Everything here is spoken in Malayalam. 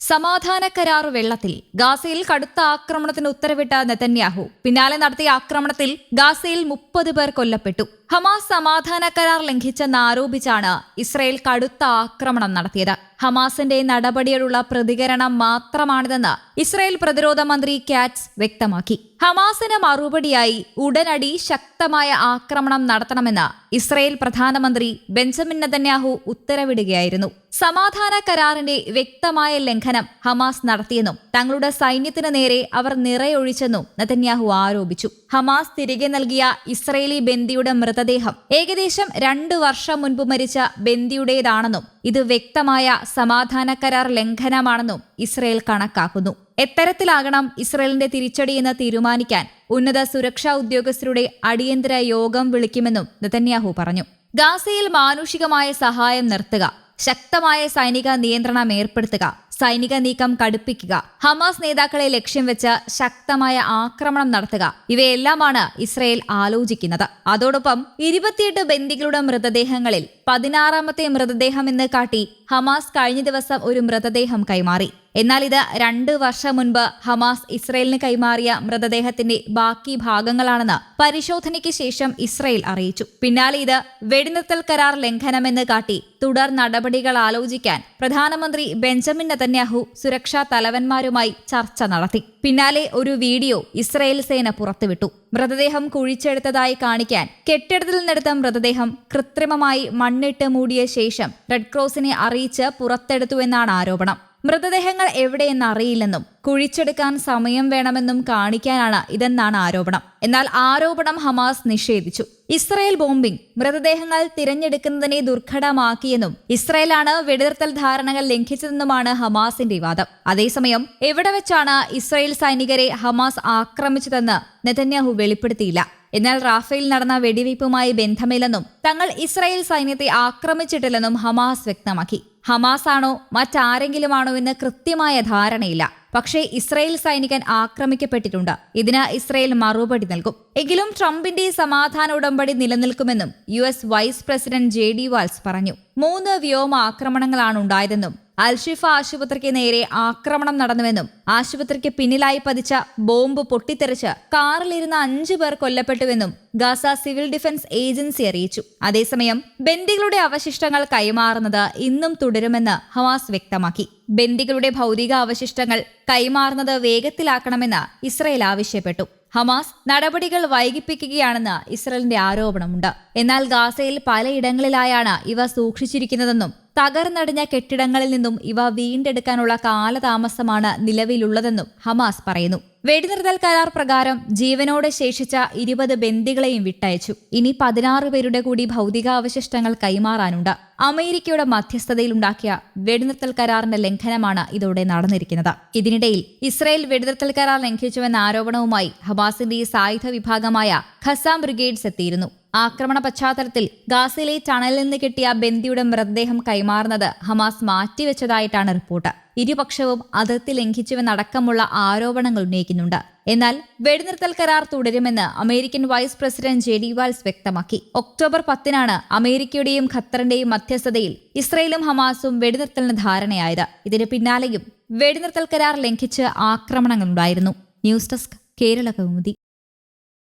സമാധാന കരാർ വെള്ളത്തിൽ ഗാസയിൽ കടുത്ത ആക്രമണത്തിന് ഉത്തരവിട്ട നെതന്യാഹു. പിന്നാലെ നടത്തിയ ആക്രമണത്തിൽ ഗാസയിൽ മുപ്പത് പേർ കൊല്ലപ്പെട്ടു. ഹമാസ് സമാധാന കരാർ ലംഘിച്ചെന്ന് ആരോപിച്ചാണ് ഇസ്രയേൽ കടുത്ത ആക്രമണം നടത്തിയത്. ഹമാസിന്റെ നടപടിയോടുള്ള പ്രതികരണം മാത്രമാണിതെന്ന് ഇസ്രയേൽ പ്രതിരോധ മന്ത്രി കാറ്റ്സ് വ്യക്തമാക്കി. ഹമാസിന് മറുപടിയായി ഉടനടി ശക്തമായ ആക്രമണം നടത്തണമെന്ന് ഇസ്രയേൽ പ്രധാനമന്ത്രി ബെഞ്ചമിൻ നെതന്യാഹു ഉത്തരവിടുകയായിരുന്നു. സമാധാന കരാറിന്റെ വ്യക്തമായ ലംഘനം ഹമാസ് നടത്തിയെന്നും തങ്ങളുടെ സൈന്യത്തിന് നേരെ അവർ നിറയൊഴിച്ചെന്നും നെതന്യാഹു ആരോപിച്ചു. ഹമാസ് തിരികെ നൽകിയ ഇസ്രയേലി ബന്ദിയുടെ മൃതദേഹം ഏകദേശം രണ്ടു വർഷം മുൻപ് മരിച്ച ബന്ദിയുടേതാണെന്നും ഇത് വ്യക്തമായ സമാധാന കരാർ ലംഘനമാണെന്നും ഇസ്രയേൽ കണക്കാക്കുന്നു. എത്തരത്തിലാകണം ഇസ്രയേലിന്റെ തിരിച്ചടിയെന്ന് തീരുമാനിക്കാൻ ഉന്നത സുരക്ഷാ ഉദ്യോഗസ്ഥരുടെ അടിയന്തര യോഗം വിളിക്കുമെന്നും നെതന്യാഹു പറഞ്ഞു. ഗാസയിൽ മാനുഷികമായ സഹായം നിർത്തുക ശക്തമായ സൈനിക നിയന്ത്രണം ഏർപ്പെടുത്തുക സൈനിക നീക്കം കടുപ്പിക്കുക ഹമാസ് നേതാക്കളെ ലക്ഷ്യം വെച്ച് ശക്തമായ ആക്രമണം നടത്തുക ഇവയെല്ലാമാണ് ഇസ്രയേൽ ആലോചിക്കുന്നത്. അതോടൊപ്പം ഇരുപത്തിയെട്ട് ബന്ദികളുടെ മൃതദേഹങ്ങളിൽ പതിനാറാമത്തെ മൃതദേഹം എന്ന് കാട്ടി ഹമാസ് കഴിഞ്ഞ ദിവസം ഒരു മൃതദേഹം കൈമാറി. എന്നാൽ ഇത് രണ്ട് വർഷം മുൻപ് ഹമാസ് ഇസ്രയേലിന് കൈമാറിയ മൃതദേഹത്തിന്റെ ബാക്കി ഭാഗങ്ങളാണെന്ന് പരിശോധനയ്ക്ക് ശേഷം ഇസ്രയേൽ അറിയിച്ചു. പിന്നാലെ ഇത് വെടിനിർത്തൽ കരാർ ലംഘനമെന്ന് കാട്ടി തുടർ നടപടികൾ ആലോചിക്കാൻ പ്രധാനമന്ത്രി ബെഞ്ചമിൻ നെതന്യാഹു സുരക്ഷാ തലവന്മാരുമായി ചർച്ച നടത്തി. പിന്നാലെ ഒരു വീഡിയോ ഇസ്രയേൽ സേന പുറത്തുവിട്ടു. മൃതദേഹം കുഴിച്ചെടുത്തതായി കാണിക്കാൻ കെട്ടിടത്തിൽ നിന്നെടുത്ത മൃതദേഹം കൃത്രിമമായി മണ്ണിട്ട് മൂടിയ ശേഷം റെഡ് ക്രോസിനെ അറിയിച്ച് പുറത്തെടുത്തുവെന്നാണ് ആരോപണം. മൃതദേഹങ്ങൾ എവിടെയെന്ന് അറിയില്ലെന്നും കുഴിച്ചെടുക്കാൻ സമയം വേണമെന്നും കാണിക്കാനാണ് ഇതെന്നാണ് ആരോപണം. എന്നാൽ ആരോപണം ഹമാസ് നിഷേധിച്ചു. ഇസ്രയേൽ ബോംബിംഗ് മൃതദേഹങ്ങൾ തിരഞ്ഞെടുക്കുന്നതിനെ ദുർഘടമാക്കിയെന്നും ഇസ്രയേലാണ് വെടിനിർത്തൽ ധാരണകൾ ലംഘിച്ചതെന്നുമാണ് ഹമാസിന്റെ വാദം. അതേസമയം എവിടെ വെച്ചാണ് ഇസ്രയേൽ സൈനികരെ ഹമാസ് ആക്രമിച്ചതെന്ന് നെതന്യാഹു വെളിപ്പെടുത്തിയില്ല. എന്നാൽ റാഫേൽ നടന്ന വെടിവയ്പുമായി ബന്ധമില്ലെന്നും തങ്ങൾ ഇസ്രായേൽ സൈന്യത്തെ ആക്രമിച്ചിട്ടില്ലെന്നും ഹമാസ് വ്യക്തമാക്കി. ഹമാസ് ആണോ മറ്റാരെങ്കിലുമാണോ എന്ന് കൃത്യമായ ധാരണയില്ല. പക്ഷേ ഇസ്രയേൽ സൈനികൻ ആക്രമിക്കപ്പെട്ടിട്ടുണ്ട്. ഇതിന് ഇസ്രയേൽ മറുപടി നൽകും. എങ്കിലും ട്രംപിന്റെ സമാധാന ഉടമ്പടി നിലനിൽക്കുമെന്നും U S vice president J D Vance പറഞ്ഞു. മൂന്ന് വ്യോമ ആക്രമണങ്ങളാണ് ഉണ്ടായതെന്നും അൽഷിഫ ആശുപത്രിക്ക് നേരെ ആക്രമണം നടന്നുവെന്നും ആശുപത്രിക്ക് പിന്നിലായി പതിച്ച ബോംബ് പൊട്ടിത്തെറിച്ച് കാറിലിരുന്ന അഞ്ചു പേർ കൊല്ലപ്പെട്ടുവെന്നും ഗാസ സിവിൽ ഡിഫൻസ് ഏജൻസി അറിയിച്ചു. അതേസമയം ബന്ദികളുടെ അവശിഷ്ടങ്ങൾ കൈമാറുന്നത് ഇന്നും തുടരുമെന്ന് ഹമാസ് വ്യക്തമാക്കി. ബന്ദികളുടെ ഭൗതിക അവശിഷ്ടങ്ങൾ കൈമാറുന്നത് വേഗത്തിലാക്കണമെന്ന് ഇസ്രയേൽ ആവശ്യപ്പെട്ടു. ഹമാസ് നടപടികൾ വൈകിപ്പിക്കുകയാണെന്ന് ഇസ്രയേലിന്റെ ആരോപണമുണ്ട്. എന്നാൽ ഗാസയിൽ പലയിടങ്ങളിലായാണ് ഇവ സൂക്ഷിച്ചിരിക്കുന്നതെന്നും തകർന്നടിഞ്ഞ കെട്ടിടങ്ങളിൽ നിന്നും ഇവ വീണ്ടെടുക്കാനുള്ള കാലതാമസമാണ് നിലവിലുള്ളതെന്നും ഹമാസ് പറയുന്നു. വെടിനിർത്തൽ കരാർ പ്രകാരം ജീവനോടെ ശേഷിച്ച ഇരുപത് ബന്ദികളെയും വിട്ടയച്ചു. ഇനി പതിനാറ് പേരുടെ കൂടി ഭൗതികാവശിഷ്ടങ്ങൾ കൈമാറാനുണ്ട്. അമേരിക്കയുടെ മധ്യസ്ഥതയിലുണ്ടാക്കിയ വെടിനിർത്തൽ കരാറിന്റെ ലംഘനമാണ് ഇതോടെ നടന്നിരിക്കുന്നത്. ഇതിനിടയിൽ ഇസ്രായേൽ വെടിനിർത്തൽ കരാർ ലംഘിച്ചുവെന്ന ആരോപണവുമായി ഹമാസിന്റെ സായുധ വിഭാഗമായ ഖസാം ബ്രിഗേഡ്സ് എത്തിയിരുന്നു. ആക്രമണ പശ്ചാത്തലത്തിൽ ഗാസയിലെ ടണലിൽ നിന്ന് കിട്ടിയ ബന്ദിയുടെ മൃതദേഹം കൈമാറുന്നത് ഹമാസ് മാറ്റിവെച്ചതായിട്ടാണ് റിപ്പോർട്ട്. ഇരുപക്ഷവും അതിർത്തി ലംഘിച്ചുവെന്നടക്കമുള്ള ആരോപണങ്ങൾ ഉന്നയിക്കുന്നുണ്ട്. എന്നാൽ വെടിനിർത്തൽ കരാർ തുടരുമെന്ന് American vice president J D Vance വ്യക്തമാക്കി. ഒക്ടോബർ പത്തിനാണ് അമേരിക്കയുടെയും ഖത്തറിന്റെയും മധ്യസ്ഥതയിൽ ഇസ്രയേലും ഹമാസും വെടിനിർത്തലിന് ധാരണയായത്. ഇതിന് പിന്നാലെയും വെടിനിർത്തൽ കരാർ ലംഘിച്ച് ആക്രമണങ്ങളുണ്ടായിരുന്നു. News desk Kerala Kaumudi.